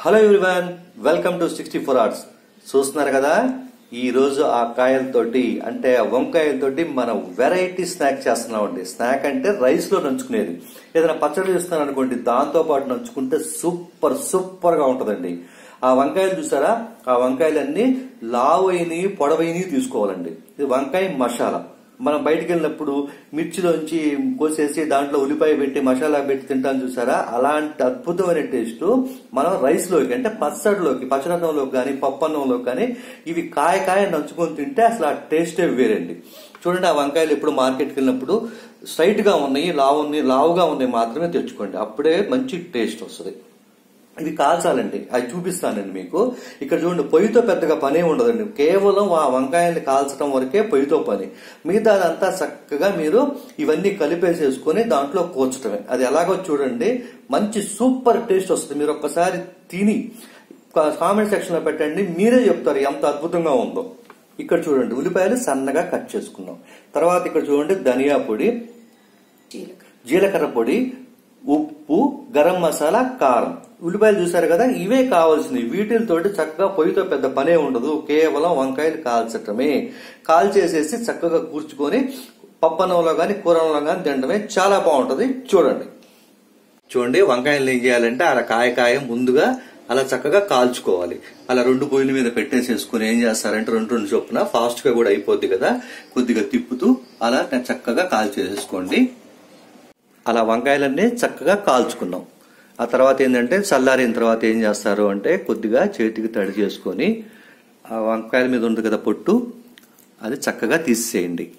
Hello everyone welcome to sixty four hours చూస్తున్నారు కదా? ఈ రోజు ఆ కాయలతోటి అంటే ఆ వంకాయలతోటి మనం వెరైటీ స్నాక్ చేస్తున్నామండి. స్నాక్ అంటే రైస్లో నంచుకునేది. ఏదైనా పచ్చడి చేస్తున్నాను అనుకోండి దాంతో పాటు నంచుకుంటే సూపర్ సూపర్గా ఉంటుందండి. ఆ వంకాయలు చూసారా? ఆ వంకాయలన్నీ లావైనవి పొడవైనవి తీసుకోవాలండి. ఇది వంకాయ మసాలా. మనం బయటికి వెళ్ళినప్పుడు మిర్చిలోంచి కోసేసి దాంట్లో ఉల్లిపాయ పెట్టి మసాలా పెట్టి తింటాను చూసారా? అలాంటి అద్భుతమైన టేస్ట్ మనం రైస్లోకి అంటే పచ్చడిలోకి పచ్చడన్నంలోకి కానీ పప్పన్నంలోకి కానీ ఇవి కాయ కాయ నంచుకొని తింటే అసలు ఆ టేస్టే వేరండి. చూడండి ఆ వంకాయలు ఎప్పుడు మార్కెట్కి వెళ్ళినప్పుడు స్ట్రైట్గా ఉన్నాయి లావు ఉన్నాయి లావుగా ఉన్నాయి మాత్రమే తెచ్చుకోండి. అప్పుడే మంచి టేస్ట్ వస్తుంది. ఇది కాల్చాలండి. అది చూపిస్తానండి మీకు. ఇక్కడ చూడండి పొయ్యితో పెద్దగా పనే ఉండదండి. కేవలం ఆ వంకాయల్ని కాల్చడం వరకే పొయ్యితో పని. మిగతా అదంతా చక్కగా మీరు ఇవన్నీ కలిపేసేసుకొని దాంట్లో కూర్చడమే అది ఎలాగో చూడండి మంచి సూపర్ టేస్ట్ వస్తుంది. మీరు ఒక్కసారి తిని కామెంట్ సెక్షన్లో పెట్టండి మీరే చెప్తారు ఎంత అద్భుతంగా ఉందో. ఇక్కడ చూడండి ఉల్లిపాయలు సన్నగా కట్ చేసుకున్నాం. తర్వాత ఇక్కడ చూడండి ధనియా పొడి జీలకర్ర పొడి ఉప్పు గరం మసాలా కారం. ఉల్లిపాయలు చూసారు కదా ఇవే కావాల్సినవి. వీటితోటి చక్కగా పొయ్యితో పెద్ద పనే ఉండదు. కేవలం వంకాయలు కాల్చటమే. కాల్చేసేసి చక్కగా కూర్చుకొని పప్పనంలో కానీ కూరలో కాని తినడమే చాలా బాగుంటది. చూడండి. చూడండి వంకాయలు ఏం చేయాలంటే అలా కాయ కాయ ముందుగా అలా చక్కగా కాల్చుకోవాలి. అలా రెండు పొయ్యిల మీద పెట్టేసేసుకుని ఏం చేస్తారంటే రెండు రెండు చొప్పున ఫాస్ట్గా కూడా అయిపోద్ది కదా కొద్దిగా తిప్పుతూ అలా చక్కగా కాల్చేసేసుకోండి. అలా వంకాయలన్నీ చక్కగా కాల్చుకున్నాం. ఆ తర్వాత ఏంటంటే చల్లారిన తర్వాత ఏం చేస్తారు అంటే కొద్దిగా చేతికి తడి చేసుకొని ఆ వంకాయల మీద ఉంది కదా పొట్టు అది చక్కగా తీసేయండి.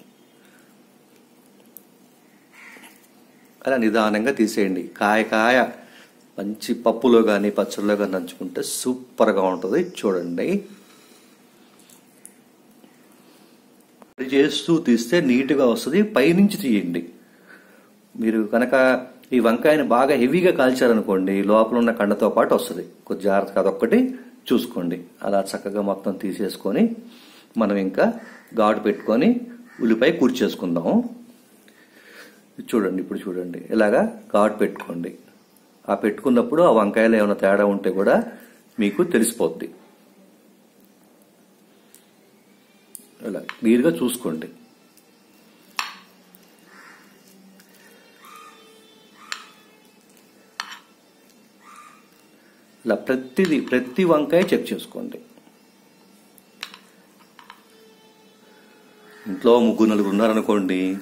అలా నిదానంగా తీసేయండి. కాయ కాయ మంచి పప్పులో కానీ పచ్చడిలో కానీ నంచుకుంటే సూపర్గా ఉంటుంది. చూడండి. చేస్తూ తీస్తే నీట్గా వస్తుంది. పైనుంచి తీయండి. మీరు కనుక ఈ వంకాయని బాగా హెవీగా కాల్చారనుకోండి లోపల ఉన్న కండతో పాటు వస్తుంది. కొద్ది జాగ్రత్తగా అదొక్కటి చూసుకోండి. అలా చక్కగా మొత్తం తీసేసుకొని మనం ఇంకా ఘాటు పెట్టుకొని ఉల్లిపాయ కూర్చేసుకుందాం చూడండి ఇప్పుడు చూడండి. ఇలాగా ఘాటు పెట్టుకోండి. ఆ పెట్టుకున్నప్పుడు ఆ వంకాయలు ఏమైనా తేడా ఉంటే కూడా మీకు తెలిసిపోద్ది. ఇలా క్లియర్గా చూసుకోండి. ఇలా ప్రతిది ప్రతి వంకాయ చెక్ చేసుకోండి. ఇంట్లో ముగ్గురు నలుగురు ఉన్నారనుకోండి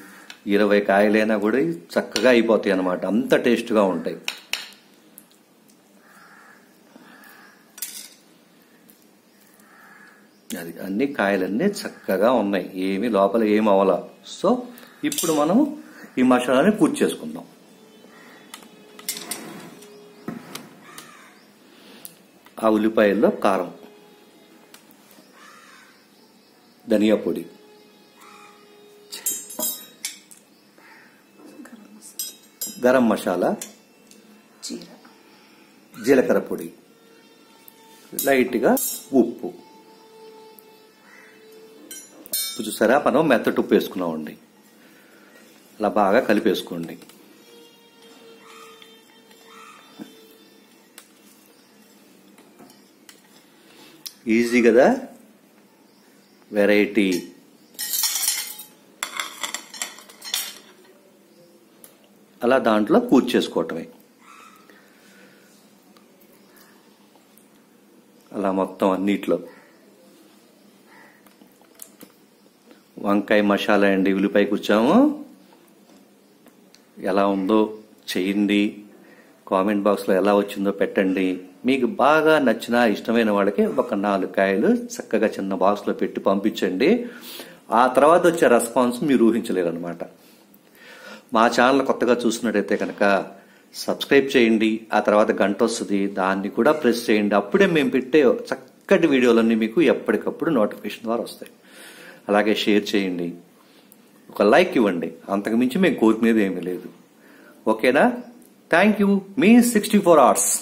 ఇరవై కాయలైనా కూడా చక్కగా అయిపోతాయి అన్నమాట. అంత టేస్ట్గా ఉంటాయి. అది అన్ని కాయలన్నీ చక్కగా ఉన్నాయి. ఏమి లోపల ఏమి అవలా. సో ఇప్పుడు మనం ఈ మసాలాని కూర్చేసుకుందాం ఆ ఉల్లిపాయల్లో కారం. ధనియా పొడి. గరం మసాలా. జీలకర్ర పొడి. లైట్గా ఉప్పు. ఉప్పు చూసారా మనం మెత్తటి ఉప్పు వేసుకున్నామండి. అలా బాగా కలిపేసుకోండి. ఈజీ కదా? వెరైటీ అలా దాంట్లో కూర్చేసుకోవటమే అలా మొత్తం అన్నిట్లో. వంకాయ మసాలా అండి ఉల్లిపాయ కూర్చాము. ఎలా ఉందో చేయండి. కామెంట్ బాక్స్లో ఎలా వచ్చిందో పెట్టండి. మీకు బాగా నచ్చిన ఇష్టమైన వాళ్ళకి ఒక నాలుగు కాయలు చక్కగా చిన్న బాక్స్లో పెట్టి పంపించండి. ఆ తర్వాత వచ్చే రెస్పాన్స్ మీరు ఊహించలేరు అనమాట మా ఛానల్ కొత్తగా చూసినట్టయితే కనుక సబ్స్క్రైబ్ చేయండి. ఆ తర్వాత గంట వస్తుంది. దాన్ని కూడా ప్రెస్ చేయండి. అప్పుడే మేము పెట్టే చక్కటి వీడియోలన్నీ మీకు ఎప్పటికప్పుడు నోటిఫికేషన్ ద్వారా వస్తాయి. అలాగే షేర్ చేయండి. ఒక లైక్ ఇవ్వండి. అంతకుమించి మేము కోరుకునేది ఏమీ లేదు. ఓకేనా? Thank you. Me sixty four hours.